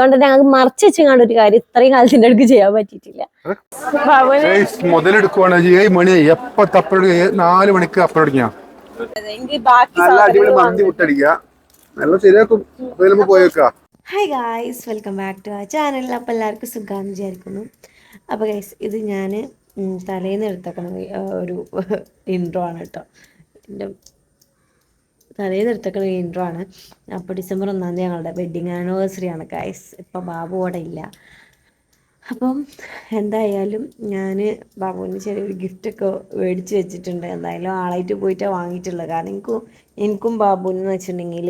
അതുകൊണ്ട് തന്നെ ഞങ്ങൾക്ക് മറച്ചു വെച്ചങ്ങാണ്ട് ഒരു കാര്യം ഇത്രയും കാലത്തിന്റെ അടുക്ക് ചെയ്യാൻ പറ്റിയിട്ടില്ല. മുതലെടുക്കുവാണ്. ഏഴ് മണി എപ്പ തപ്പടി നാല് മണിക്ക് അപ്പടിക്കാ നല്ല അടിപൊളി മന്തി മുട്ടടിക്കുക. നല്ല ശരിയാക്കും. പോയേക്കാ hi guys welcome back to ആ ചാനൽ അപ്പോൾ എല്ലാവർക്കും സുഖമാണെന്ന് വിചാരിക്കുന്നു. അപ്പോൾ ഗൈസ് ഇത് ഞാൻ തലേന്ന് എടുത്തേക്കണ ഒരു ഇൻട്രോ ആണ് കേട്ടോ. എന്റെ തലേന്ന് എടുത്തേക്കണ ഇൻട്രോ ആണ്. അപ്പോൾ ഡിസംബർ ഒന്നാം തീയതി ഞങ്ങളുടെ വെഡ്ഡിങ് ആനിവേഴ്സറി ആണ് ഗൈസ് ഇപ്പം ബാബു അവിടെ ഇല്ല. അപ്പം എന്തായാലും ഞാൻ ബാബുവിന് ചെറിയൊരു ഗിഫ്റ്റൊക്കെ മേടിച്ച് വെച്ചിട്ടുണ്ട്. എന്തായാലും ആളായിട്ട് പോയിട്ടാണ് വാങ്ങിയിട്ടുള്ളത് കാരണം എനിക്കും എനിക്കും ബാബുവിനെന്ന് വെച്ചിട്ടുണ്ടെങ്കിൽ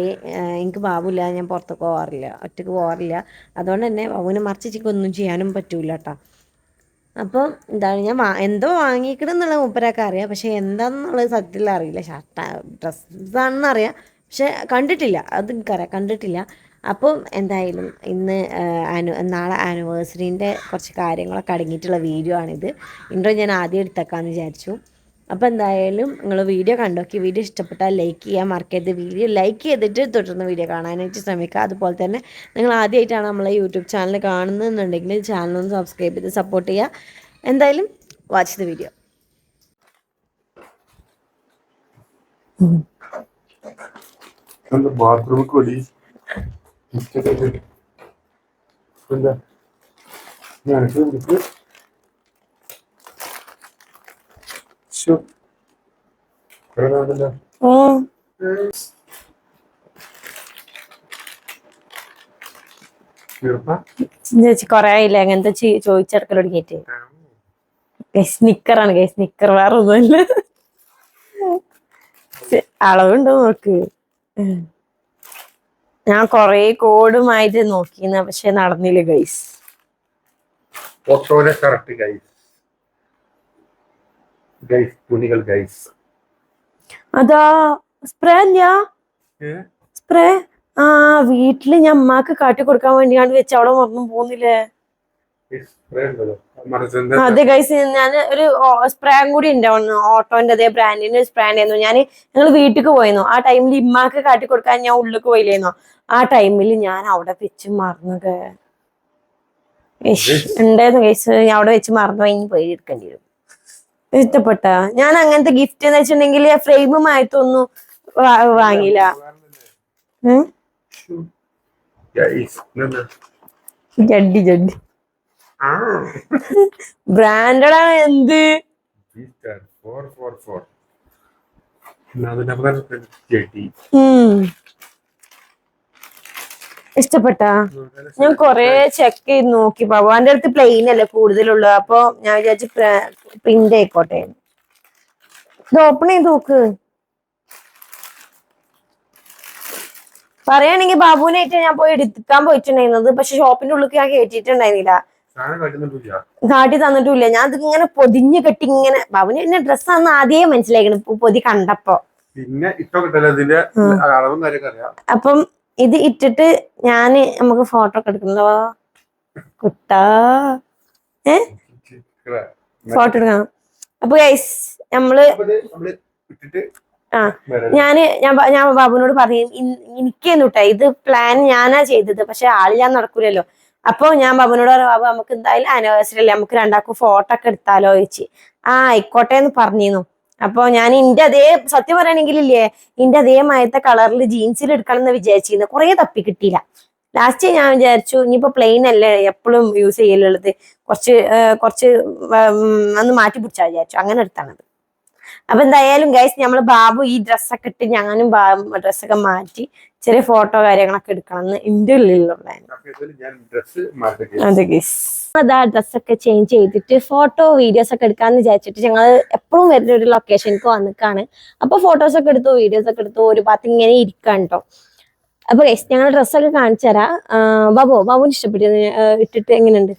എനിക്ക് ബാബുല്ല ഞാൻ പുറത്തൊക്കെ പോകാറില്ല ഒറ്റയ്ക്ക് പോകാറില്ല അതുകൊണ്ട് തന്നെ ബാബുവിനെ മറിച്ചിട്ട് ഒന്നും ചെയ്യാനും പറ്റൂല കേട്ടോ അപ്പോൾ എന്താണ് ഞാൻ എന്തോ വാങ്ങിക്കണം എന്നുള്ളത് മൂപ്പരൊക്കെ അറിയാം. പക്ഷേ എന്താണെന്നുള്ളത് സത്യത്തിൽ അറിയില്ല. ഷർട്ട് ഡ്രസ്സാണെന്ന് അറിയാം പക്ഷെ കണ്ടിട്ടില്ല. അത് എനിക്കറിയാം കണ്ടിട്ടില്ല. അപ്പോൾ എന്തായാലും ഇന്ന് ആനു നാളെ ആനിവേഴ്സറീന്റെ കുറച്ച് കാര്യങ്ങളൊക്കെ അടങ്ങിയിട്ടുള്ള വീഡിയോ ആണിത്. ഇൻട്രോ ഞാൻ ആദ്യം എടുത്തേക്കാമെന്ന് വിചാരിച്ചു. അപ്പോൾ എന്തായാലും നിങ്ങൾ വീഡിയോ കണ്ടോക്കി. വീഡിയോ ഇഷ്ടപ്പെട്ടാൽ ലൈക്ക് ചെയ്യാൻ മറക്കരുത്. വീഡിയോ ലൈക്ക് ചെയ്തിട്ട് തുടർന്ന് വീഡിയോ കാണാനായിട്ട് ശ്രമിക്കുക. അതുപോലെ തന്നെ നിങ്ങൾ ആദ്യമായിട്ടാണ് നമ്മളെ യൂട്യൂബ് ചാനൽ കാണുന്നതെന്നുണ്ടെങ്കിൽ ചാനൽ ഒന്ന് സബ്സ്ക്രൈബ് ചെയ്ത് സപ്പോർട്ട് ചെയ്യുക. എന്തായാലും വാച്ച് ദ വീഡിയോ ബാത്റൂമിൽ കൂടി ചെറുപ്പാ? ചേച്ചി കൊറേ ആയില്ല? അങ്ങനത്തെ ചോദിച്ചെടുക്കൽ തുടങ്ങിയിട്ട്. സ്നിക്കറാണ്. ഗൈസ് സ്നിക്കർ വേറെ ഒന്നുമല്ല അളവുണ്ടോ നോക്ക്. ഞാൻ കൊറേ കോഡുമായിട്ട് നോക്കിന്ന പക്ഷെ നടന്നില്ല ഗൈസ് കറക്റ്റ് ഗൈസ് ഗൈസ് തുണികൾ ഗൈസ് അതാ സ്പ്രേ അല്ല. സ്പ്രേ ആ വീട്ടിൽ ഞാൻ അമ്മാക്ക് കാട്ടി കൊടുക്കാൻ വേണ്ടിയാണ് വെച്ച് അവിടെ മറന്നു പോകുന്നില്ലേ? അതെ ഗൈസ് ഞാൻ ഒരു സ്പ്രേ കൂടി ഉണ്ടാവുന്നു ഓട്ടോന്റെ അതേ ബ്രാൻഡിന്റെ സ്പ്രേ ഉണ്ടായിരുന്നു. ഞാൻ ഞങ്ങൾ വീട്ടിക്ക് പോയിരുന്നു. ആ ടൈമിൽ ഇമ്മാക്ക് കാട്ടി കൊടുക്കാൻ ഞാൻ ഉള്ളിലേക്ക് പോയില്ലായിരുന്നു ആ ടൈമിൽ ഞാൻ അവിടെ വെച്ച് മറന്നത്. ഉണ്ടായിരുന്നു ഗൈസ് ഞാൻ അവിടെ വെച്ച് മറന്നു. പോയി പോയി എടുക്കേണ്ടി വരും. ഇഷ്ടപ്പെട്ട. ഞാൻ അങ്ങനത്തെ ഗിഫ്റ്റ് എന്ന് വെച്ചിട്ടുണ്ടെങ്കിൽ ഫ്രെയിമുമായിട്ടൊന്നും വാങ്ങില്ല. ജഡ്ഡി ജഡ്ഡി. ബ്രാൻഡഡ് ആണ് എന്ത്? ഫോർ ഫോർ ഫോർ ജഡ്ഡി. ഇഷ്ടപ്പെട്ട? ഞാൻ കൊറേ ചെക്ക് ചെയ്ത് നോക്കി. ഭഗവാന്റെ അടുത്ത് പ്ലെയിൻ അല്ലേ കൂടുതലുള്ളു അപ്പൊ ഞാൻ വിചാരിച്ചു പ്രിന്റ് ആയിക്കോട്ടെ. ഇത് ഓപ്പൺ ചെയ്ത് നോക്ക്. പറയുകയാണെങ്കിൽ ബാബുവിനായിട്ട് ഞാൻ പോയി എടുക്കാൻ പോയിട്ടുണ്ടായിരുന്നത്. പക്ഷെ ഷോപ്പിന്റെ ഉള്ളിൽ ഞാൻ കയറ്റിയിട്ടുണ്ടായിരുന്നില്ല കാട്ടുന്നില്ല കാട്ടി തന്നിട്ടുമില്ല. ഞാൻ ഇങ്ങനെ പൊതിഞ്ഞ് കെട്ടി ഇങ്ങനെ ബാബുവിന് എന്നെ ഡ്രസ്സാന്ന് ആദ്യമേ മനസ്സിലാക്കണം ഇപ്പൊ പൊതി കണ്ടപ്പോ. പിന്നെ ഇപ്പൊ കിട്ടല്ലോ? ഇതിന്റെ അളവും കാര്യമൊക്കെ അപ്പം ഇത് ഇട്ടിട്ട് ഞാൻ നമുക്ക് ഫോട്ടോ ഒക്കെ എടുക്കണല്ലോ. കുട്ടാ. ഏ? ഫോട്ടോ എടുക്കണം. അപ്പൊ ഗൈസ് നമ്മൾ ആ ഞാൻ ഞാൻ ഞാൻ ബാബുവിനോട് പറയും എനിക്ക് കേട്ടോ ഇത് പ്ലാൻ ഞാനാ ചെയ്തത് പക്ഷെ ആൾ ഞാൻ നടക്കൂലല്ലോ. അപ്പൊ ഞാൻ ബാബുവിനോട് പറഞ്ഞു ബാബു നമുക്ക് എന്തായാലും ആനിവേഴ്സറി അല്ലേ നമുക്ക് രണ്ടാക്കും ഫോട്ടോ ഒക്കെ എടുത്താലോ ചോദിച്ച്. ആ ആയിക്കോട്ടെ എന്ന് പറഞ്ഞിരുന്നു. അപ്പൊ ഞാൻ ഇന്റെ അതേ സത്യം പറയണെങ്കിൽ ഇല്ലേ ഇന്റെ അതേ മയത്തെ കളറിൽ ജീൻസിൽ എടുക്കണം എന്ന് വിചാരിച്ചിരുന്നു. കുറെ തപ്പി കിട്ടിയില്ല. ലാസ്റ്റ് ഞാൻ വിചാരിച്ചു ഇനിയിപ്പോ പ്ലെയിൻ അല്ലേ എപ്പോഴും യൂസ് ചെയ്യലുള്ളത്. കുറച്ച് കുറച്ച് ഒന്ന് മാറ്റി പിടിച്ചാ വിചാരിച്ചു. അങ്ങനെ എടുത്താണത് അപ്പൊ എന്തായാലും ഗൈസ് നമ്മൾ ബാബു ഈ ഡ്രസ്സൊക്കെ ഇട്ട് ഞാനും ഡ്രസ്സൊക്കെ മാറ്റി ചെറിയ ഫോട്ടോ കാര്യങ്ങളൊക്കെ എടുക്കണം എന്ന് എന്റെ ഉള്ളിലുള്ള അതെ ഗൈസ് അതാ ഡ്രസ്സൊക്കെ ചേഞ്ച് ചെയ്തിട്ട് ഫോട്ടോ വീഡിയോസ് ഒക്കെ എടുക്കാന്ന് വിചാരിച്ചിട്ട് ഞങ്ങൾ എപ്പോഴും വരുന്ന ഒരു ലൊക്കേഷനിക്ക് വന്നിക്കാണ്. അപ്പൊ ഫോട്ടോസ് ഒക്കെ എടുത്തു വീഡിയോസ് ഒക്കെ എടുത്തു ഒരു ഭാഗത്ത് ഇങ്ങനെ ഇരിക്കാൻ കേട്ടോ അപ്പൊ ഗൈസ് ഞങ്ങൾ ഡ്രസ്സൊക്കെ കാണിച്ചു തരാം. ബാബു ബാബുവിന് ഇഷ്ടപ്പെട്ടു. ഇട്ടിട്ട് എങ്ങനെയുണ്ട്?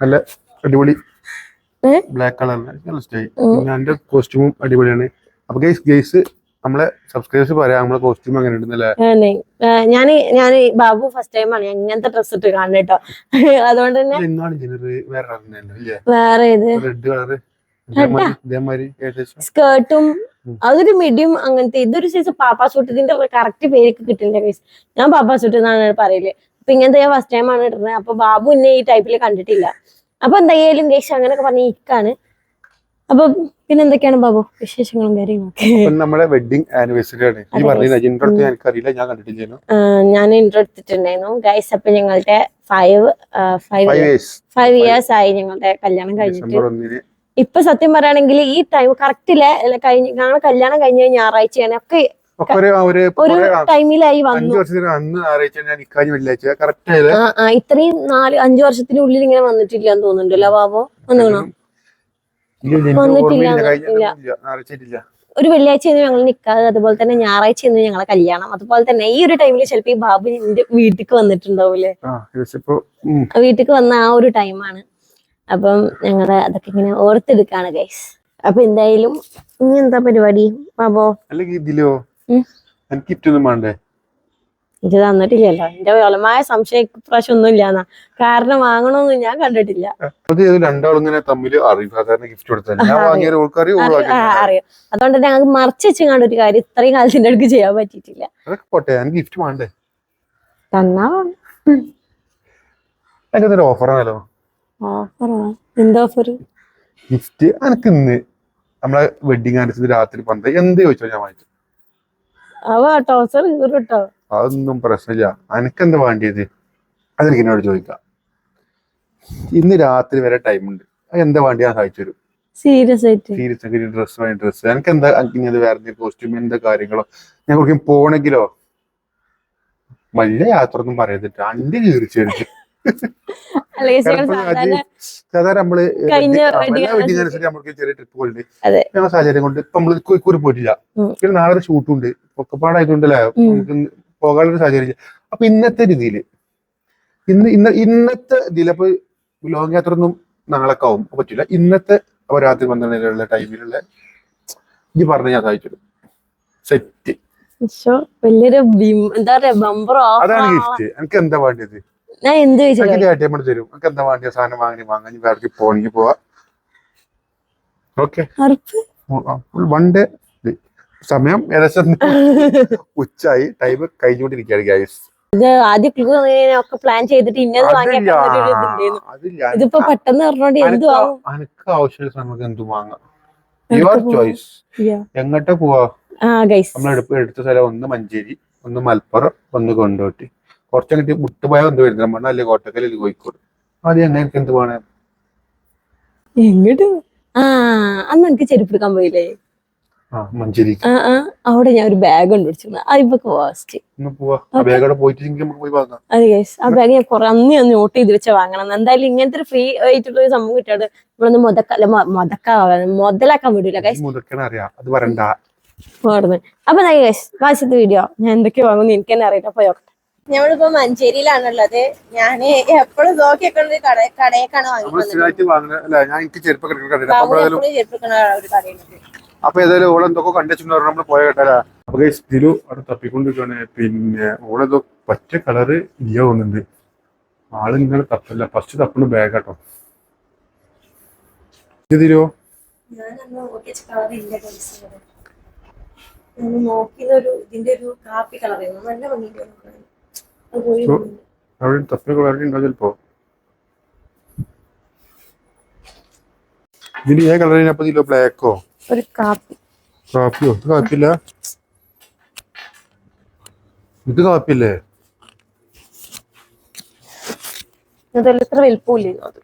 നല്ല അടിപൊളി? ബ്ലാക്ക് നല്ല ഇഷ്ടമായി എന്റെ കോസ്റ്റ്യൂമും അടിപൊളിയാണ്. അപ്പൊ ഗൈസ് ഗൈസ് നമ്മളെ സബ്സ്ക്രൈബേഴ്സ് പറയാം നമ്മളെ കോസ്റ്റ്യൂം അങ്ങനെ ഉണ്ടെന്നല്ലേ ഞാൻ ഞാൻ ബാബു ഫസ്റ്റ് ടൈമാണ് ഇങ്ങനത്തെ ഡ്രസ്സ് ഇട്ട് കാണുന്നത് കേട്ടോ അതുകൊണ്ട് തന്നെ വേറെ ഇത് റെഡ് കളറ് സ്കേർട്ടും അതൊരു മിഡിയും അങ്ങനത്തെ. ഇതൊരു സൈസ് പാപ്പാ സൂട്ട് ഇതിന്റെ കറക്റ്റ് പേരൊക്കെ കിട്ടില്ല ഗൈസ് ഞാൻ പാപ്പാ സൂട്ട് എന്നാണ് പറയൽ. അപ്പൊ ഇങ്ങനത്തെ ഞാൻ ഫസ്റ്റ് ടൈം ആണ് ഇടുന്നത്. അപ്പൊ ബാബു എന്നെ ഈ ടൈപ്പിൽ കണ്ടിട്ടില്ല. അപ്പൊ എന്തായാലും ഗൈസ് അങ്ങനെയൊക്കെ പറഞ്ഞ് ഇരിക്കാണ്. അപ്പൊ പിന്നെ എന്തൊക്കെയാണ് ബാബു വിശേഷങ്ങളും കാര്യങ്ങളൊക്കെ? നമ്മുടെ വെഡിങ് ആനിവേഴ്സറി ആണ്. ഈ പറഞ്ഞ എനിക്കറിയില്ല ഞാൻ കണ്ടിട്ടില്ലേനു? ഞാൻ ഇൻട്രോ എടുത്തിട്ടുണ്ടായിരുന്നു ഗൈസ് അപ്പൊ ഞങ്ങളുടെ ഫൈവ് ഫൈവ് ഫൈവ് ഇയേഴ്സ് ആയി ഞങ്ങളുടെ കല്യാണം കഴിഞ്ഞിട്ട്. ഇപ്പൊ സത്യം പറയുകയാണെങ്കിൽ ഈ ടൈം കറക്റ്റിൽ കഴിഞ്ഞ ഞങ്ങൾ കല്യാണം കഴിഞ്ഞ ഞായറാഴ്ചയാണ്. ഒക്കെ ഒരു ടൈമിലായി വന്നു. ഇത്രയും നാല് അഞ്ചു വർഷത്തിനുള്ളിൽ ഇങ്ങനെ വന്നിട്ടില്ല തോന്നുന്നുണ്ടല്ലോ ബാബോ. എനിക്ക് വന്നിട്ടില്ല, ഒരു വെള്ളിയാഴ്ച ഞങ്ങൾ നിൽക്കാതെ അതുപോലെ തന്നെ ഞായറാഴ്ച ഞങ്ങളെ കല്യാണം. അതുപോലെ തന്നെ ഈ ഒരു ടൈമിൽ ചിലപ്പോ ഈ ബാബു എന്റെ വീട്ടിക്ക് വന്നിട്ടുണ്ടാവൂലേ? വീട്ടിക്ക് വന്ന ആ ഒരു ടൈമാണ് അപ്പം ഞങ്ങൾ അതൊക്കെ ഇങ്ങനെ ഓർത്തെടുക്കാണ് ഗൈസ് അപ്പൊ എന്തായാലും ഇനി എന്താ പരിപാടി? ബാബോ? അല്ലെങ്കിൽ ഇതിലോ. എനിക്ക് ഗിഫ്റ്റ് വേണ്ടേ? ഇത് തന്നിട്ടില്ലല്ലോ. എന്റെ വളമായ സംശയം ഇപ്രാവശ്യം ഒന്നും ഇല്ലാന്നാ. കാരണം വാങ്ങണമെന്ന് ഞാൻ കണ്ടിട്ടില്ല. രണ്ടാളും ഇങ്ങനെ തമ്മിൽ അറിയും. അതുകൊണ്ട് ഞങ്ങൾക്ക് മറച്ചു വെച്ചങ്ങാണ്ട് ഒരു കാര്യം ഇത്രയും കാലത്തിന്റെ അടുക്ക് ചെയ്യാൻ പറ്റിയിട്ടില്ല. ഗിഫ്റ്റ് വേണ്ടേ? തന്നാ ആണല്ലോ എന്താ ഓഫർ ഗിഫ്റ്റ് എനിക്ക് ഇന്ന് നമ്മളെ വെഡിങ് ആനിവേഴ്സറി രാത്രി പന്ത്രണ്ട് എന്ത് ചോദിച്ചോ ഞാൻ വാങ്ങിച്ചു അതൊന്നും പ്രശ്നമില്ല. അനക്കെന്താ വേണ്ടിയത്? അതെനിക്ക് എന്നോട് ചോദിക്കാം. ഇന്ന് രാത്രി വരെ ടൈം ഉണ്ട്. എന്താ വേണ്ടി ഞാൻ സഹായിച്ചു തരും? സീരിയസ് ആയിട്ട്. സീരിയസ് ആയിട്ട് ഡ്രസ് വേണ്ട ഡ്രസ് എനിക്ക് എന്താ ഇനി അത് വേറെ കോസ്റ്റ്യൂം എന്താ കാര്യങ്ങളോ? ഞാൻ കുറിക്കും പോണെങ്കിലോ? വലിയ യാത്ര ഒന്നും പറയത്തിട്ട് അണ്ടി കീറിച്ചു ഞങ്ങൾ സാധാരണ നമ്മൾ വെഡിങ് അനുസരിച്ച് ചെറിയ ട്രിപ്പ് പോയിട്ട് അതെ. ഞങ്ങളുടെ സാഹചര്യം കൊണ്ട് ഇപ്പൊ നമ്മൾ കോഴിക്കോട് പോയിട്ടില്ല. പിന്നെ നാളെ ഷൂട്ടും ഉണ്ട്. ഒക്കെപ്പാടായതുകൊണ്ടല്ലേ. നമുക്ക് പോകാനുള്ള സാഹചര്യം. അപ്പൊ ഇന്നത്തെ രീതിയിൽ ഇന്ന് ഇന്ന ഇന്നത്തെ ഇതിൽ അപ്പൊ ലോങ് യാത്ര ഒന്നും നാളെ ആവും പറ്റില്ല ഇന്നത്തെ രാത്രി പന്ത്രണ്ടിലുള്ള ടൈമിലുള്ള ഇനി പറഞ്ഞ ഞാൻ സഹായിച്ചു സെറ്റ്. വലിയൊരു എന്താ പറയാ ബമ്പർ അതാണ് ഗിഫ്റ്റ് എനിക്ക് എന്താ വേണ്ടത് ഞാൻ എന്ത് എം തരും. എനിക്ക് എന്താ വേണ്ടിയ? സാധനം വാങ്ങി. വാങ്ങാൻ വേറെ പോണെങ്കിൽ പോവാ. ഓക്കെ ഫുൾ വൺ ഡേ സമയം ഏകദേശം ഉച്ചായി ടൈം കഴിഞ്ഞുകൊണ്ടിരിക്കുകയാണ് ഗൈസ് ഇത് ആദ്യം ക്ലൂ ഒക്കെ പ്ലാൻ ചെയ്തിട്ട് ഇന്നത് വാങ്ങിയാൽ ഒരു ഇതുണ്ടായിരുന്നു അതില്ല. ഇതിപ്പോ പെട്ടെന്ന് പറഞ്ഞോണ്ട് എന്ത് വാങ്ങും അനക്ക് ആവശ്യമുള്ള നമുക്ക് എന്ത് വാങ്ങാം? Your choice. എങ്ങോട്ടാ പോവാ? നമ്മൾ എടുത്ത സ്ഥലം ഒന്ന് മഞ്ചേരി ഒന്ന് മലപ്പുറം ഒന്ന് കൊണ്ടോട്ടി. കുറച്ചങ്ങോട്ട് മുട്ടുപോയ ഒന്ന് പെരുന്തൽമണ്ണ അല്ലെ കോട്ടക്കൽ അല്ലെങ്കിൽ കോഴിക്കോട്. അത് എങ്ങനെ എന്ത് വേണം? എങ്ങോട്ട്? ആ അന്ന് എനിക്ക് ചെരുപ്പ് എടുക്കാൻ പോയില്ലേ? മഞ്ചേരി. അവിടെ ഞാൻ ഒരു ബാഗ് കൊണ്ട് അത് ഇപ്പൊ ഫസ്റ്റ് പോവാ. ആ പോയിട്ട് നമുക്ക് പോയി വാങ്ങാം. അത് ഗൈസ് ആ ബാഗ് ഞാൻ കുറെ അന്ന് ഞാൻ നോട്ട് ചെയ്ത് വെച്ച വാങ്ങണം എന്തായാലും ഇങ്ങനത്തെ ഒരു ഫ്രീ ആയിട്ടുള്ള ഒരു സംഭവം കിട്ടിയത് ഇവിടെ മുതക്കല്ല മുതക്ക മുതലാക്കാൻ വിടൂല ഗൈസ് മുതക്കണ അറിയാം. അത് പറയണ്ട ഓടുന്നു അപ്പൊ ഗൈസ് വാശത്തെ വീഡിയോ ഞാൻ എന്തൊക്കെ വാങ്ങുന്നു എനിക്ക് തന്നെ അറിയില്ല പോയോ ഞമ്മളിപ്പോ മഞ്ചേരിയിലാണുള്ളത്. ഞാൻ എപ്പോഴും നോക്കിയൊക്കെ കട കടയേക്കാണ് വാങ്ങിക്കുന്നത് അപ്പൊ നമ്മളേതായാലും ഒരു കടയുണ്ട് അപ്പൊ ഏതായാലും ഓളെ എന്തൊക്കെ കണ്ടുവെച്ചു നമ്മൾ പോയ കേട്ടാ. അപ്പൊ ഗൈസ് തിരു അവിടെ തപ്പിക്കൊണ്ടിരിക്കുകയാണ് പിന്നെ ഓളെന്തോ പറ്റ കളറ് ഇല്ല തോന്നുന്നുണ്ട്. ആൾ ഇങ്ങനെ തപ്പല്ല. ഫസ്റ്റ് തപ്പുന്ന ബാഗ് കേട്ടോ ഇതിന്റെ ചോ- അവിടെ തപ്പിന കളർ ഉണ്ടോ ചിലപ്പോ. ഇതിന് ഏ കളറിന് അപ്പൊ ഇതിലോ ബ്ലാക്കോ ഒരു കാപ്പി. കാപ്പിയോ? ഇത് കാപ്പില്ല ഇത് കാപ്പില്ലേ അതല്ല ഇത്ര വലുപ്പമില്ല അത്?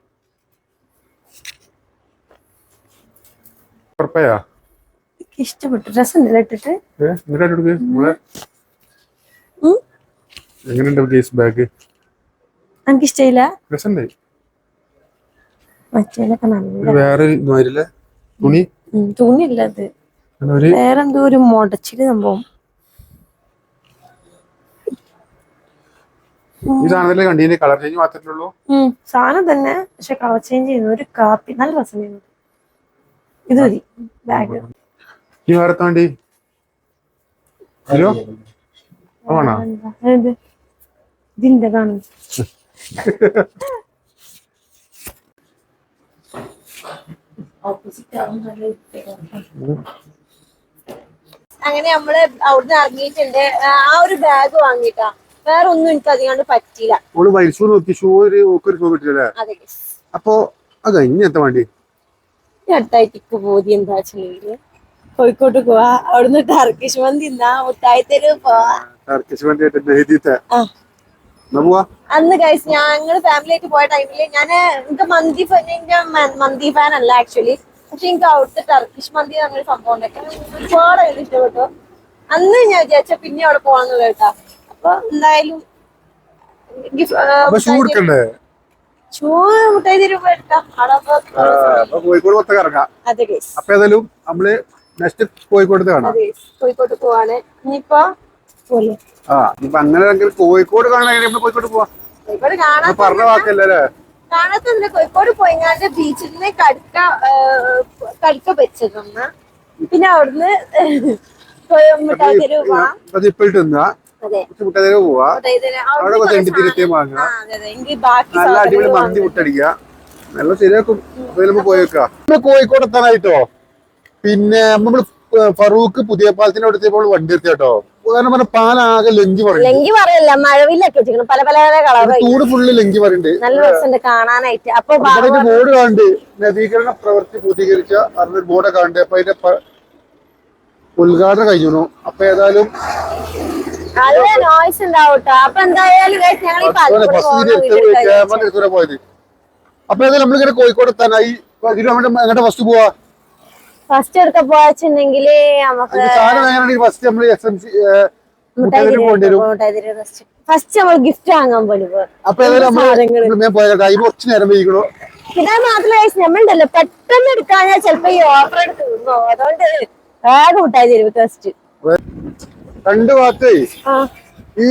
ഉറപ്പായാ? ഇഷ്ടപ്പെട്ടു. ഡ്രസ് ഉണ്ടല്ലോ ഇട്ടിട്ട്. എങ്ങനെയുണ്ട് കേസ് ബാഗ്? എനിക്ക് ഇഷ്ടമില്ല രസമുണ്ട് മറ്റേതൊക്കെ നല്ല ഇത് വേറെ തുണി? തുണിയല്ല അത്. വേറെന്തോ ഒരു മുടച്ചിൽ സംഭവം. ഈ സാധനത്തിലെ കളർ ചേഞ്ച് മാത്രമേ ഉള്ളൂ? സാധനം തന്നെ പക്ഷെ കളർ ചേഞ്ച് ചെയ്യുന്നു ഒരു കാപ്പി നല്ല രസം ഇത് മതി ബാഗ്. ഈ വേറെ താണ്ടി ഹലോ? ആണോ ഇതിന്റെ കാണും അങ്ങനെ നമ്മൾ അവിടുന്ന് ഇറങ്ങിയിട്ടുണ്ട്. ആ ഒരു ബാഗ് വാങ്ങിട്ടാ വേറെ ഒന്നും എനിക്ക് അധികം പറ്റിയില്ല. ഓൾ മൈസൂർ നോക്കി ഷൂ ഒരു ഓക്കൊരു ഷൂ. അപ്പൊ അത് വേണ്ടി? പോതി എന്താ വെച്ചിട്ടുണ്ടെങ്കിൽ കോഴിക്കോട്ട് പോവാ. അവിടുന്ന് ടർക്കിഷ് മന്തി തിന്നാ. മുട്ടായി തരും പോവാ. ടർക്കിഷ് മന്തി ആയിട്ട് അന്ന് ഗൈസ് ഞങ്ങൾ ഫാമിലി ആയിട്ട് പോയ ടൈമിൽ ഞാൻ എനിക്ക് മന്തി മന്തി ഫാൻ അല്ല ആക്ച്വലി പക്ഷെ എനിക്ക് അവിടുത്തെ ടർക്കിഷ് മന്തി പറഞ്ഞൊരു സംഭവം ഉണ്ടാക്കി ഒരുപാട് ഇഷ്ടപ്പെട്ടു. അന്ന് ഞാൻ വിചാരിച്ച പിന്നെ അവിടെ പോകണമെന്നുള്ള കേട്ടാ. അപ്പൊ എന്തായാലും അതെ കോഴിക്കോട് പോവാണ്. ഇനിയിപ്പോ ആ ഇപ്പൊ അങ്ങനെ കോഴിക്കോട് കാണാൻ കോഴിക്കോട് പോവാ. കോഴിക്കോട് കാണാൻ അത് പറഞ്ഞ വാക്കല്ലേ കാണാത്തതിന് കോഴിക്കോട് പോയിങ്ങാണ്ട് ബീച്ചിൽ നിന്ന് കടുക്ക കടുക്ക വെച്ചിരുന്ന പിന്നെ അവിടുന്ന് കോഴിക്കോട് എത്താനായിട്ടോ? പിന്നെ നമ്മൾ ഫറൂഖ് പുതിയ പാലത്തിന്റെ അടുത്തപ്പോൾ വണ്ടി എത്തി കേട്ടോ കാരണം പറഞ്ഞ പാലാകെ ലഞ്ച് പറയും ലെങ്കി പറയല്ല മഴവില്ലൊക്കെ വെച്ചിരിക്കണം പല പല പല കളർ ചൂട് ഫുള്ള് ലഞ്ച് പറയുന്നുണ്ട്. നല്ല രസമുണ്ട് കാണാനായിട്ട്. അപ്പൊ ഇവിടെ ബോർഡ് കണ്ട് നവീകരണ പ്രവൃത്തി പൂർത്തീകരിച്ച അറിഞ്ഞൊരു ബോർഡ് കണ്ട് അപ്പൊ അതിന്റെ പ- ഉദ്ഘാടനം കഴിഞ്ഞു അപ്പൊ ഏതായാലും നല്ല നോയ്സ് ഉണ്ടാവട്ടോ. അപ്പൊ എന്തായാലും guys, ഞങ്ങൾ ഈ പാലക്കാട് ബസ് പോകുന്ന വീഡിയോ എടുക്കാൻ ക്യാമറ എടുത്തുകൂടെ പോയത്. അപ്പൊ ഏതായാലും നമ്മളിങ്ങനെ കോഴിക്കോട് എത്താനായി. എങ്ങോട്ട് ഫസ്റ്റ് പോവാ? ഫസ്റ്റ് എടുക്ക പോവച്ചുണ്ടെങ്കിൽ നമുക്ക് ഫസ്റ്റ് നമ്മൾ ഫസ്റ്റ് നമ്മൾ ഗിഫ്റ്റ് വാങ്ങാൻ വൈകണോ. പിന്നെ മാത്രമല്ല നമ്മളുണ്ടല്ലോ പെട്ടെന്ന് എടുക്കാഞ്ഞാൽ ചിലപ്പോ ഈ ഓഫർ എടുത്ത് അതുകൊണ്ട് വേഗം മുട്ടായി തരും ഫസ്റ്റ് രണ്ട് ഭാഗത്തേ ഈ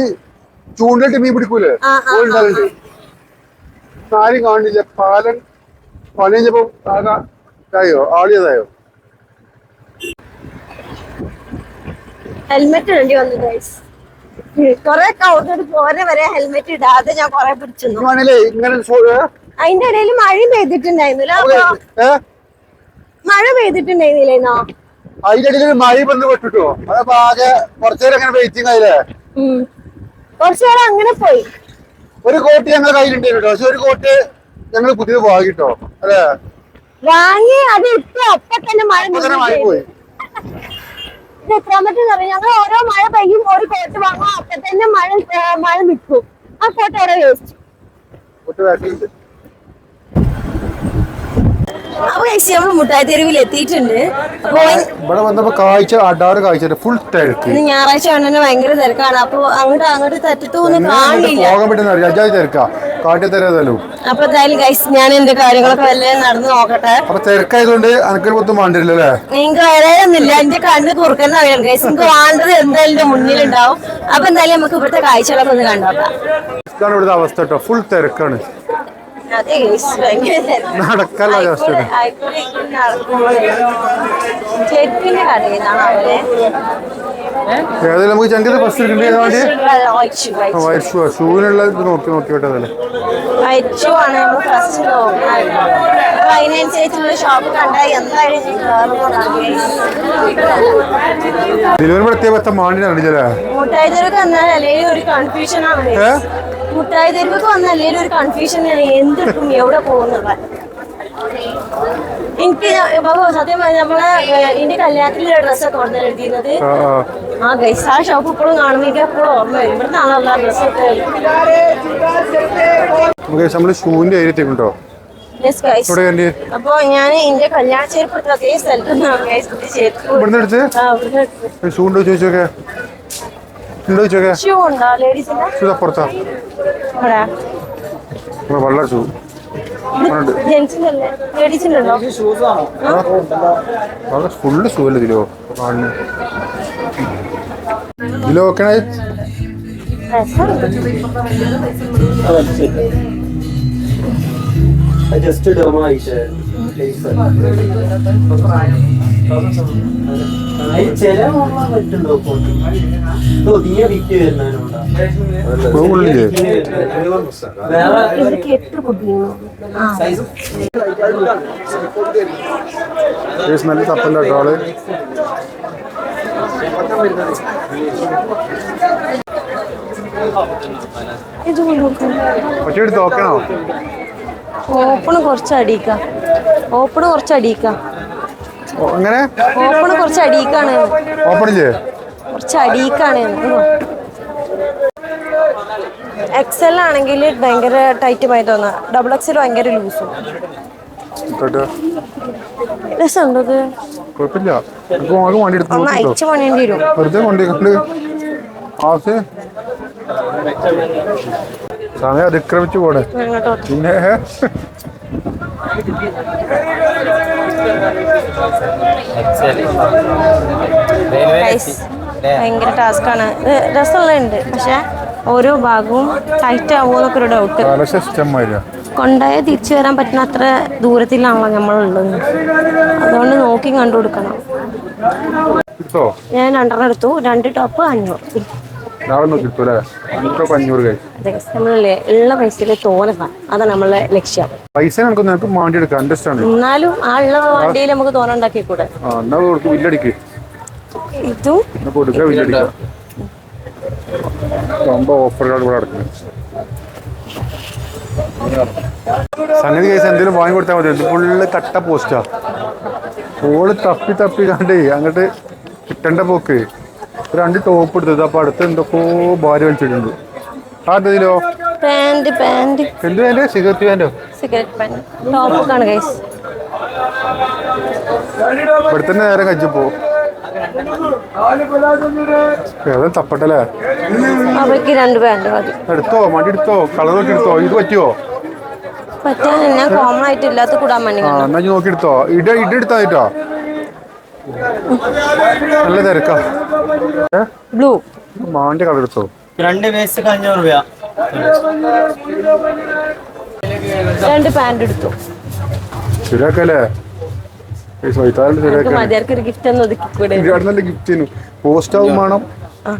ചൂണ്ടിട്ട് മീൻ പിടിക്കൂലേ? ആരും കാണില്ല. പാലൻ പണി ആകെ ആകാ ആളിയതായോ? ഹെൽമെറ്റ് ഇടേണ്ടി വന്നു ഗൈസ് കൊറേ കൗണ്ടർ പോരെ വരെ ഹെൽമെറ്റ് ഇടാതെ ഞാൻ കൊറേ പിടിച്ചു അതിന്റെ ഇടയിൽ മഴയും പെയ്തിട്ടുണ്ടായിരുന്നില്ല? മഴ പെയ്തിട്ടുണ്ടായിരുന്നില്ലേന്നോ? അതിന്റെ ഇടയിൽ മഴ വന്ന് പെട്ടിട്ടോ? അതപ്പോ ആകെ കുറച്ചേരം അങ്ങനെ വെയിറ്റിംഗ് ആയില്ലേ? കുറച്ചേരം അങ്ങനെ പോയി. ഒരു കോട്ട് ഞങ്ങൾ കയ്യിലുണ്ടായിരുന്നു പക്ഷെ ഒരു കോട്ട് ഞങ്ങൾ പുതിയത് വാങ്ങിട്ടോ? അല്ലേ? വാങ്ങി അത് ഇപ്പൊ അപ്പൊ തന്നെ മഴ പോയി. ഇത് എന്ന് പറഞ്ഞാൽ ഞങ്ങൾ ഓരോ മഴ പെയ്യും ഒരു കോട്ട് വാങ്ങും അപ്പൊ തന്നെ മഴ മഴ നിൽക്കും. ആ കോട്ട് അവിടെ വേസ്റ്റ് കോട്ട് അപ്പൊ ചേച്ചി നമ്മൾ മുട്ടായി തെരുവിൽ എത്തിയിട്ടുണ്ട് അപ്പൊ ഇവിടെ വന്നപ്പോ കാഴ്ച അടാറ് കാഴ്ച ഫുൾ തിരക്ക്. ഇന്ന് ഞായറാഴ്ച ആണെന്നെ ഭയങ്കര തിരക്കാണ്. അപ്പൊ അങ്ങോട്ട് അങ്ങോട്ട് തട്ടിട്ടൊന്നും കാണില്ല. പോകാൻ പറ്റുന്ന അജാതി തിരക്കാ. കാട്ടി തരാതല്ലോ അപ്പൊ എന്തായാലും ഗൈസ് ഞാൻ എന്റെ കാര്യങ്ങളൊക്കെ വല്ല നടന്നു നോക്കട്ടെ. അപ്പൊ തിരക്കായതുകൊണ്ട് അനക്കൊരു മൊത്തം വേണ്ടില്ല അല്ലേ? നിങ്ങൾക്ക് വരാനൊന്നുമില്ല എന്റെ കണ്ണ് കുറുക്കുന്ന അറിയാം ഗൈസ് നിങ്ങൾക്ക് വേണ്ടത് എന്തായാലും എന്റെ മുന്നിലുണ്ടാവും. അപ്പൊ എന്തായാലും നമുക്ക് ഇവിടുത്തെ കാഴ്ചകളൊക്കെ ഒന്ന് കണ്ടോക്കാം. ഇതാണ് ഇവിടുത്തെ അവസ്ഥ കേട്ടോ. ഫുൾ തിരക്കാണ്. നടക്കുമ്പോഴേ ചെരുപ്പിന്റെ കടയിൽ നിന്നാണ് അവരെ. ഏതായാലും നമുക്ക് ചങ്കത് ബസ് വൈറ്റ് ഷൂ ഷൂവിനുള്ള ഇത് നോക്കി നോക്കി വിട്ടതല്ലേ അയച്ചു ആണ് നമ്മൾ ഫസ്റ്റ് നോക്കുന്നത്. അപ്പൊ അതിനനുസരിച്ചുള്ള ഷോപ്പ് കണ്ടാൽ എന്തായാലും ഇതിലൊരു പ്രത്യേക പത്ത മുട്ടായി തെരുവ് വന്നാൽ അല്ലെങ്കിൽ ഒരു കൺഫ്യൂഷൻ ആണ്? മുട്ടായി തെരുവൊക്കെ വന്നാൽ അല്ലെങ്കിൽ ഒരു കൺഫ്യൂഷൻ എന്തിട്ടും എവിടെ പോകുന്നുള്ള എനിക്ക് സത്യം നമ്മളെ എന്റെ കല്യാണത്തിലെ ഡ്രസ്സൊക്കെ ഉടനെ എഴുതിയിരുന്നത്. ആ ഗൈസ് ആ ഷോപ്പ് ഇപ്പോഴും കാണുമ്പോൾ എനിക്ക് എപ്പോഴും ഓർമ്മ വരും. ഇവിടുന്ന് ആണല്ലോ ഡ്രസ്സൊക്കെ നമ്മൾ ഷൂവിന്റെ കണ്ടി? അപ്പൊ ഞാൻ എന്റെ കല്യാണ ചെരുപ്പ് അതേ സ്ഥലത്തുനിന്നാണ് നിന്നാണ് guys. ഇത് ചെരുപ്പ് ഇവിടുന്ന് എടുത്ത്? ആ, ഇവിടുന്ന് എടുത്തത്. ഷൂ ഉണ്ടോ ചോദിച്ചോക്കെ ഉണ്ടോ ചോദിച്ചോക്കെ ഷൂ ഉണ്ടോ? ലേഡീസിന്റെ ഷൂ അപ്പുറത്താ ഇവിടെ. ഇവിടെ വെള്ള ഷൂ ഫുള്ള് ഷൂ അല്ലേ ഇതിലോ? ഇതിലോ ഓക്കെ ജസ്റ്റ് ഡെമോ ആയിട്ട് ചില മോഡലാൻ പറ്റുണ്ടോ ഒതുങ്ങിയ വിറ്റ് വരുന്നതിനുണ്ടോ നല്ല തപ്പല്ല കേട്ടോ ആൾ. ഇത് കൊണ്ടുനോക്കാം ഒറ്റ എടുത്ത് നോക്കണോ ഓപ്പണ് കുറച്ച് അടിയിക്ക. ഓപ്പണ് കുറച്ച് അടിയിക്ക. ഓ, ഓപ്പൺ കുറച്ച് അടിയിക്കാണ്. ചെയ്യേ കുറച്ച് അടിയിക്കാണ്. എക്സൽ ആണെങ്കിൽ ഭയങ്കര ടൈറ്റുമായി തോന്നാ. ഡബിൾ എക്സൽ ഭയങ്കര ലൂസും കുഴപ്പമില്ല. അയച്ചു പണിയേണ്ടി വരും. വെറുതെ സമയം അതിക്രമിച്ചു പോണേ. പിന്നെ ഭയങ്കര ടാസ്ക്കാണ് രസമുള്ളുണ്ട് പക്ഷെ ഓരോ ഭാഗവും ടൈറ്റ് ആവുമെന്നൊക്കെ ഒരു ഡൗട്ട് കൊണ്ടായ തിരിച്ചു വരാൻ പറ്റുന്ന അത്ര ദൂരത്തിലാണല്ലോ നമ്മളുള്ളത് അതുകൊണ്ട് നോക്കി കണ്ടു കൊടുക്കണം. ഞാൻ രണ്ടെണ്ണം എടുത്തു. രണ്ട് ടോപ്പ് അഞ്ഞൂറ്. അഞ്ഞൂറ് നമ്മളല്ലേ ഉള്ള പൈസയിൽ തോന്നണം അതാണ് നമ്മളെ ലക്ഷ്യം. പൈസ നമുക്ക് നിനക്ക് വണ്ടി എടുക്കാം അണ്ടർസ്റ്റാൻഡ് എന്നാലും ആ ഉള്ള വണ്ടിയിൽ നമുക്ക് തോന്നൽ ഉണ്ടാക്കി കൂടെ ബില്ലടിക്ക്. ഇതും? കൊടുക്കുക ബില്ലടിക്കാം. ഓഫറുകൾ ഇവിടെ അടക്കുന്നത് സംഗതി കേസ് എന്തെങ്കിലും വാങ്ങി കൊടുത്താൽ മതി. ഫുള്ള് കട്ട പോസ്റ്റാ ഓൾ തപ്പി തപ്പി കണ്ടേ അങ്ങോട്ട് കിട്ടേണ്ട പോക്ക്. രണ്ട് ടോപ്പ് എടുത്തത്. അപ്പോൾ അടുത്ത് എന്തൊക്കെയോ ഭാര്യ വലിച്ചിട്ടുണ്ട്. ആ എന്തിലോ പാന്റ് പാന്റ് എന്ത് വേണ്ടേ സിഗരറ്റ് വേണ്ടോ സിഗരറ്റ് പാന്റ് ആണ് ഗൈസ് ഇവിടെ തന്നെ നേരെ തപ്പട്ടല്ലേ? അവയ്ക്ക് രണ്ട് പാന്റ് മതി. എടുത്തോ? മടി എടുത്തോ? കളർ നോക്കി എടുത്തോ? ഇത് പറ്റുമോ പറ്റാൻ ഞാൻ കോമൺ ആയിട്ട് ഇല്ലാത്ത കൂടാൻ വേണ്ടി ആ എന്നാ നോക്കി എടുത്തോ? ഇട ഇട എടുത്താ കേട്ടോ നല്ല തിരക്കാ. ബ്ലൂ മാന്റെ കളർ എടുത്തോ? രണ്ട് വേസ്റ്റ് അഞ്ഞൂറ് രൂപ രണ്ട് പാന്റ് എടുത്തു. ശരിയാക്കല്ലേ? പോസ്റ്റ് ആവും വേണം. ആ.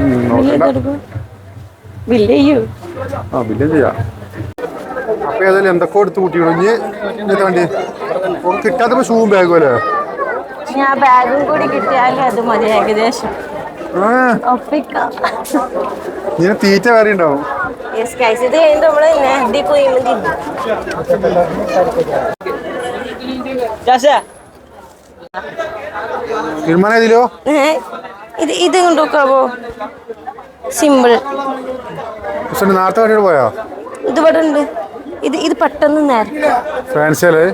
ഉം, നോക്കണ്ട. ബില്ല് ചെയ്യൂ. ആ ബില്ലും ചെയ്യാം. അപ്പൊ ഏതായാലും എന്തൊക്കെ എടുത്ത് കൂട്ടിക്കണു ഇനി ഇനി വേണ്ടി കിട്ടാത്തപ്പോ ഷൂവും ബാഗും അല്ലേ? ഞാൻ ബാഗും കൂടി കിട്ടിയാലും അത് മതി. ഏകദേശം. ഇങ്ങനെ തീറ്റ വേറെ ഉണ്ടാവും. യെസ് ഗൈസ് ഇത് കഴിഞ്ഞിട്ട് നമ്മൾ നെഹ്ദി പോയി തീരുമാനം ഇതിലോ? ഇത് ഇത് കൊണ്ടുവെക്കാവോ സിമ്പിൾ പക്ഷെ നേരത്തെ വണ്ടിയോട് പോയാ? ഇത് ഇവിടെ ഉണ്ട്. ഇത് ഇത് പെട്ടെന്ന് നേരത്തെ. ഫാൻസി അല്ലേ?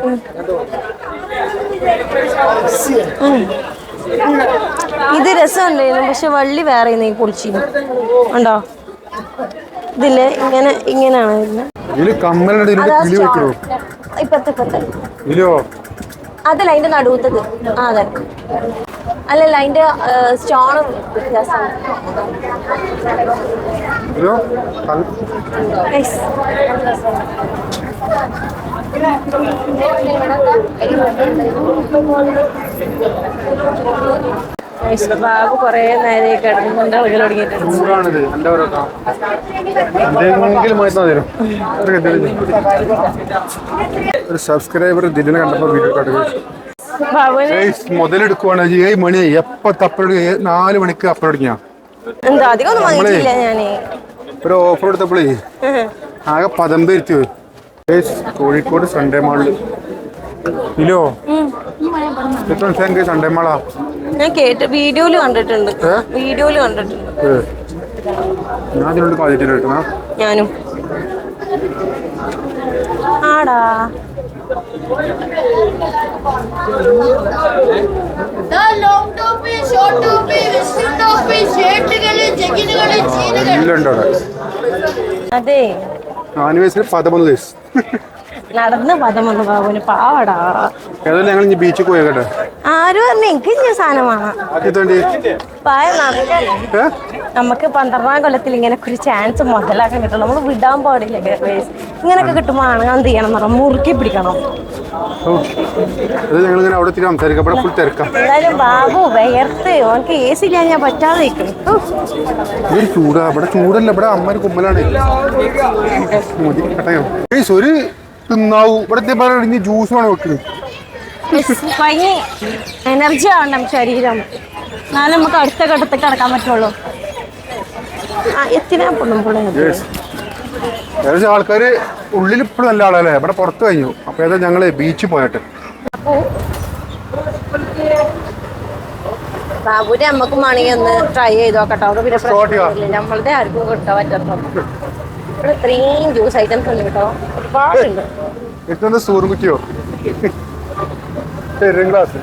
ഇത് രസമുണ്ടായിരുന്നു പക്ഷെ വള്ളി വേറെ നീ പൊളിച്ചിരുന്നു ഉണ്ടോ? ഇതിൽ ഇങ്ങനെ ഇങ്ങനെയാണ് ഇപ്പത്തെ അതല്ല അതിന്റെ നടുവത്തത്. ആ അതെ. അല്ലല്ല അതിന്റെ സ്റ്റോണും വ്യത്യാസമാണ്. ബാബു കൊറേ നേരെ കിടന്നുകൊണ്ട് ഒരു സബ്സ്ക്രൈബർ ദിലിനെ കണ്ടപ്പോ വീഡിയോ മുതലെടുക്കുവാണ്. ഏഴ് മണി എപ്പോ തപ്പലോട് നാല് മണിക്ക് അപ്ലോഡ് ഞാൻ ഒരു ഓഫർ എടുത്തപ്പോഴേ ആകെ പതമ്പ് ഇരുത്തി കോഴിക്കോട് സൺഡേ മാളിൽ ഇല്ലോ? സൺഡേ മാളാ ഞാൻ കേട്ട് വീഡിയോയിൽ കണ്ടിട്ടുണ്ട്. വീഡിയോയിൽ കണ്ടിട്ടുണ്ട്. ഞാനും. ആടാ. അതെ. ആനിവേഴ്സറി പതിമൂന്ന് ദിവസം നടന്ന് പദം വന്നു ബാബുവിന് പാവടാ. ഏതായാലും ഞങ്ങൾ ഇനി ബീച്ചിൽ പോയി കേട്ടോ? ആരും പറഞ്ഞു എനിക്ക് സാധനമാണ് എത്തണ്ടി നമുക്ക് പന്ത്രണ്ടാം കൊല്ലത്തിൽ ഇങ്ങനെ ഒരു ചാൻസ് മുതലാക്കാൻ കിട്ടണം. നമ്മൾ വിടാൻ പാടില്ല guys. ഇങ്ങനൊക്കെ കിട്ടുമ്പോൾ ആണെങ്കിൽ എന്ത് ചെയ്യണം എന്ന് പറഞ്ഞാൽ മുറുക്കി പിടിക്കണം. ഓ അത് ഞങ്ങൾ ഇങ്ങനെ അവിടെ എത്തി സംസാരിക്കാം. ഇവിടെ ഫുൾ തിരക്കാം. എന്തായാലും ബാബു വിയർത്ത്. ഓനക്ക് എ സി ഇല്ലാൻ ഞാൻ പറ്റാതെ നിൽക്കും ചൂടാ. ഇവിടെ ചൂടല്ല. ഇവിടെ അമ്മ കുമ്മലാണ്. മതി കേട്ടോ? ഒരു തിന്നാവൂ. ഇവിടെ എത്തിയപ്പോൾ ഇനി ജ്യൂസ് വേണം വെക്കുന്നത് ഭയങ്കര എനർജി ആവണം ശരീരം. എന്നാലും നമുക്ക് അടുത്ത ഘട്ടത്തേക്ക് കടക്കാൻ പറ്റുള്ളൂ. ആ എത്തിനാ Yes. ആൾക്കാര് ഉള്ളിൽ ഇപ്പോഴും നല്ല ആളല്ലേ? ഇവിടെ പുറത്ത് കഴിഞ്ഞു. അപ്പൊ ഏതാ ഞങ്ങൾ ബീച്ചിൽ പോയിട്ട്. ബാബുവിന്റെ അമ്മക്കും വേണമെങ്കിൽ ഒന്ന് ട്രൈ ചെയ്ത് നോക്കട്ടോ. പിന്നെ നമ്മളുടെ ആർക്കും കിട്ടാൻ പറ്റാത്ത ഇവിടെ ഇത്രയും ജ്യൂസ് ഐറ്റംസ് ഉണ്ട് കേട്ടോ. ഒരുപാടുണ്ട്. സൂറുകുറ്റിയോ ഗ്ലാസ്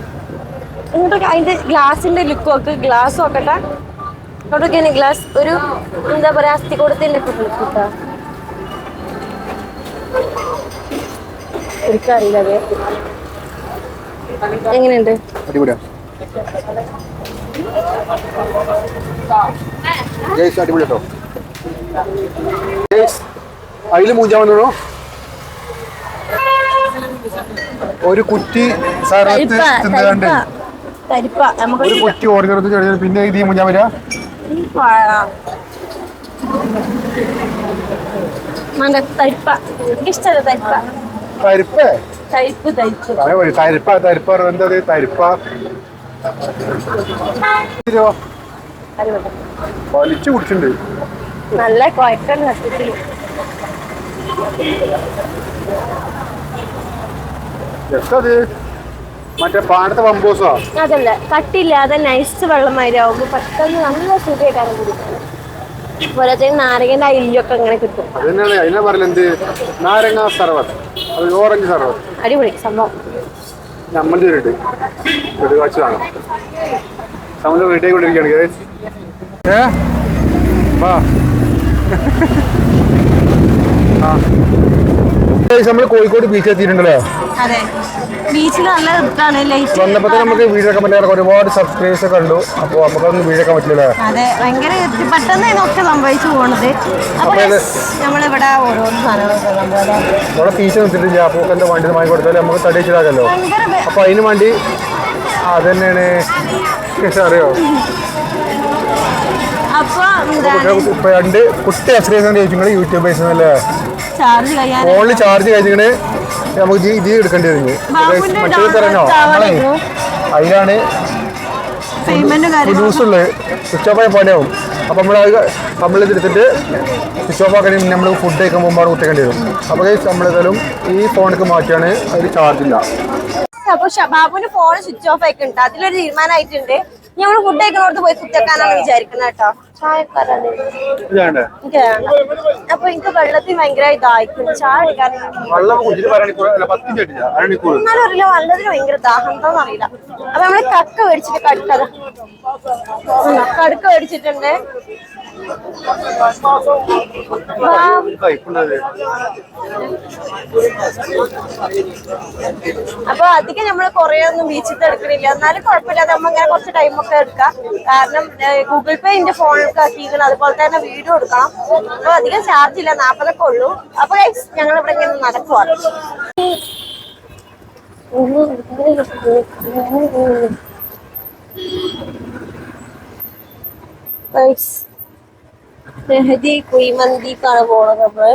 ഇങ്ങോട്ടൊക്കെ അതിന്റെ ഗ്ലാസിന്റെ ലുക്ക് ഒക്കെ ഗ്ലാസ് നോക്കട്ടെ. ഇങ്ങോട്ടൊക്കെ ഗ്ലാസ് ഒരു എന്താ പറയാ അസ്ഥികൂടത്തിന്റെ ഒക്കെ ലുക്ക് കിട്ടാ. എനിക്കറിയില്ല അതെ. എങ്ങനെയുണ്ട്? അടിപൊളിയാ. അടിപൊളി കേട്ടോ അതിൽ മൂഞ്ചാൻ വന്നോ ഒരു കുറ്റി തരിപ്പ തിന്നുകണ്ട് ഒരു കുറ്റി ഓർഗനത്ത് ചെറിയ പിന്നെ ഇത് മൂഞ്ചാൻ മണ്ട തരിപ്പ. തരിപ്പ. എന്താ വലിച്ചു കുടിച്ചിട്ടുണ്ട്. നല്ല കുഴക്കൽ സത്യത്തിൽ മറ്റേ പാടത്തെ പമ്പോസോ അതല്ല കട്ടില്ലാതെ നൈസ് വെള്ളം മാതിരി ആവുമ്പോ പെട്ടെന്ന് നല്ല സുഖമായിട്ടാണ് കുടിക്കുന്നത് പോലത്തെ നാരകന്റെ അയിലൊക്കെ അങ്ങനെ കിട്ടും. നാരങ്ങ സർവത്ത്. അത് ഓറഞ്ച് സർവത്ത്. അടിപൊളി സംഭവം. നമ്മൾ ചെയ്തിട്ട് വെടിവാച്ചതാണ് നമ്മൾ വീട്ടിൽ കൊണ്ടിരിക്കുകയാണ് guys. ഏ? വാ. ആ നമ്മൾ കോഴിക്കോട് ബീച്ച് എത്തിയിട്ടുണ്ടല്ലോ. ബീച്ചിൽ നല്ല ഇതാണ് ലൈറ്റ് വന്നപ്പോ നമുക്ക് വീഡിയോ പറ്റില്ല ഒരുപാട് സബ്സ്ക്രൈബേഴ്സ് കണ്ടു. അപ്പോൾ നമുക്കൊന്നും വീഡിയോ ഒക്കെ പറ്റില്ല അതെ ഭയങ്കര പെട്ടെന്ന് ഇതൊക്കെ സംഭവിച്ചു പോണത്. അപ്പൊ അപ്പൊ ഇത് നമ്മളിവിടെ ഓരോന്ന് സാധനങ്ങളൊക്കെ നമ്മളവിടെ നമ്മളെ പീച്ച് നിർത്തിയിട്ടില്ല അപ്പോൾ എന്താ വണ്ടി വാങ്ങി കൊടുത്താലും നമുക്ക് തടി അപ്പോൾ ഭയങ്കര ബെ- അപ്പൊ അതിന് വേണ്ടി അത് തന്നെയാണ്. അറിയോ? അപ്പൊ രണ്ട് കുട്ടി എക്സ്പീരിയൻസ് ചോദിച്ചു യൂട്യൂബേഴ്സ് അല്ലേ? ഫോണിൽ ചാർജ് കഴിഞ്ഞിങ്ങനെ നമുക്ക് ഇത് എടുക്കേണ്ടി വരും. മറ്റേത് ആവാനായിരുന്നു. അതിലാണ്. പേയ്മെന്റ് ഉള്ളത് സ്വിച്ച് ഓഫ് ആയ പണിയാവും അപ്പൊ നമ്മൾ നമ്മൾ എടുത്തിട്ട് സ്വിച്ച് ഓഫ് ആക്കണേ നമ്മൾ ഫുഡ് കഴിക്കാൻ പോകുമ്പോൾ കുത്തിക്കേണ്ടി വരും. അപ്പോൾ നമ്മളേതായാലും ഈ ഫോണിക്ക് മാറ്റിയാണ് അതിൽ ചാർജ് ഇല്ല. അപ്പൊ ഷ- ഫോൺ സ്വിച്ച് ഓഫ് ആയിട്ടുണ്ട്. അതിലൊരു തീരുമാനമായിട്ടുണ്ട്. ഞങ്ങൾ ഫുഡ് കഴിക്കണോടത്ത് പോയി കുത്തിക്കാനാണ് വിചാരിക്കുന്നത് കേട്ടോ. ചായക്കാരാണ്. വേണ്ട. അപ്പൊ എനിക്ക് വെള്ളത്തിൽ ഭയങ്കര ഇതായിട്ടുണ്ട് ചായ അടിക്കാൻ വെള്ളം കുടിച്ചിട്ട് മണിക്കൂർ അല്ല പത്ത് ചേട്ടില്ല അരമണിക്കൂർ എന്നാലും അറിയില്ല വെള്ളത്തിന് ഭയങ്കര ദാഹം അറിയില്ല. അപ്പൊ നമ്മൾ കക്ക മേടിച്ചിട്ട് കടുക്കത. കടുക്ക മേടിച്ചിട്ടുണ്ട്. അപ്പൊ അധികം നമ്മൾ കൊറേ ഒന്നും ബീച്ചിൽ എടുക്കണില്ല. എന്നാലും കുഴപ്പമില്ലാതെ നമ്മ ഇങ്ങനെ കുറച്ച് ടൈം ഒക്കെ എടുക്കാം. കാരണം ഗൂഗിൾ പേ എന്റെ ഫോണിലൊക്കെ ആക്കിയിരിക്കണം അതുപോലെ തന്നെ വീഡിയോ എടുക്കണം. അപ്പൊ അധികം ചാർജ് ഇല്ല നാപ്പതൊക്കെ ഉള്ളൂ. അപ്പൊ ഞങ്ങൾ ഇവിടെ ഇങ്ങനെ നടക്കുവാണ്. Guys, നെഹദി കുഴിമന്തിക്കാണ് പോണത് നമ്മൾ.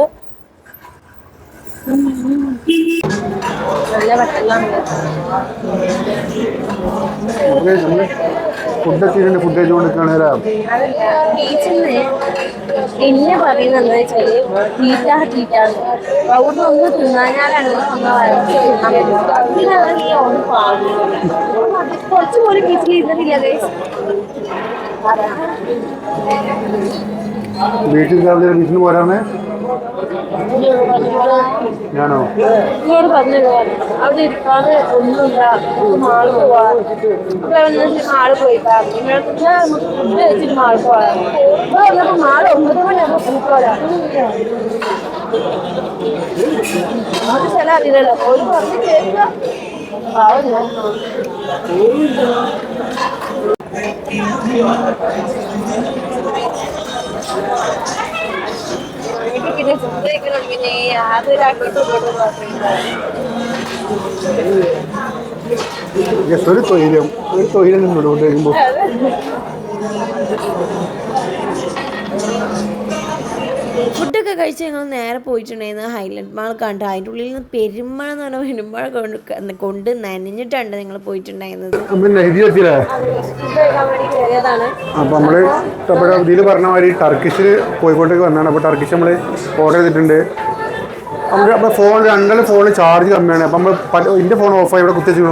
നല്ല വെട്ടലാണ്. ഫുഡൊക്കെ ഫുഡ് ബീച്ചിന്ന് പിന്നെ പറയുന്നത് എന്താ വെച്ചാൽ തീറ്റാ തീറ്റാണ് അവിടെ ഒന്ന് തിന്നാഞ്ഞാലാണ് അതിനാണ് ഈ ഒന്ന് പാടുന്നത് കുറച്ച് പോലും ബീച്ചിൽ ഇരുന്നിട്ടില്ല. വീട്ടിൽ രാവിലെ വീട്ടിൽ പോരാണ്? ഞാനോ ഇങ്ങോട്ട് പറഞ്ഞല്ലോ അവിടെ ഇരിക്കാതെ ഒന്നുമില്ല. മാൾ പോവാ. മാൾ പോയി ഫുഡ് കഴിച്ചിട്ട് മാൾ പോവാ. ഇവിടെ വന്നപ്പോ മാൾ ഒമ്പത് മണിയാകുമ്പോ പൂക്കോലാ അത് ചില അറിയില്ലല്ലോ. ഒരു പറഞ്ഞ്. എനിക്ക് പിന്നെ ഫുഡ് കഴിക്കണം പിന്നെ യാതൊരാക്കിട്ട് യെസ് ഒരു തൊഴിലും ഒരു തൊഴിലും കൂടെ കഴിക്കുമ്പോൾ ഫുഡൊക്കെ കഴിച്ച് ഞങ്ങൾ നേരെ പോയിട്ടുണ്ടായിരുന്നു ഹൈലൈറ്റ് മാൾ കണ്ടു. അതിന്റെ ഉള്ളിൽ നിന്ന് പെരുമഴ എന്ന് പറഞ്ഞാൽ പെരുമഴ കൊണ്ട് കൊണ്ട് നനഞ്ഞിട്ടാണ് നിങ്ങൾ പോയിട്ടുണ്ടായിരുന്നത്. ഇതിൽ പറഞ്ഞ മാതിരി ടർക്കിഷിൽ കോഴിക്കോട്ടേക്ക് വന്നാണ്. അപ്പോൾ ടർക്കിഷ് നമ്മൾ ഓർഡർ ചെയ്തിട്ടുണ്ട്. നമുക്ക് അപ്പോൾ ഫോൺ രണ്ടാലും ഫോൺ ചാർജ് കമ്മിയാണ്. അപ്പം നമ്മൾ എന്റെ ഫോൺ ഓഫായി ഇവിടെ കുത്തിച്ചു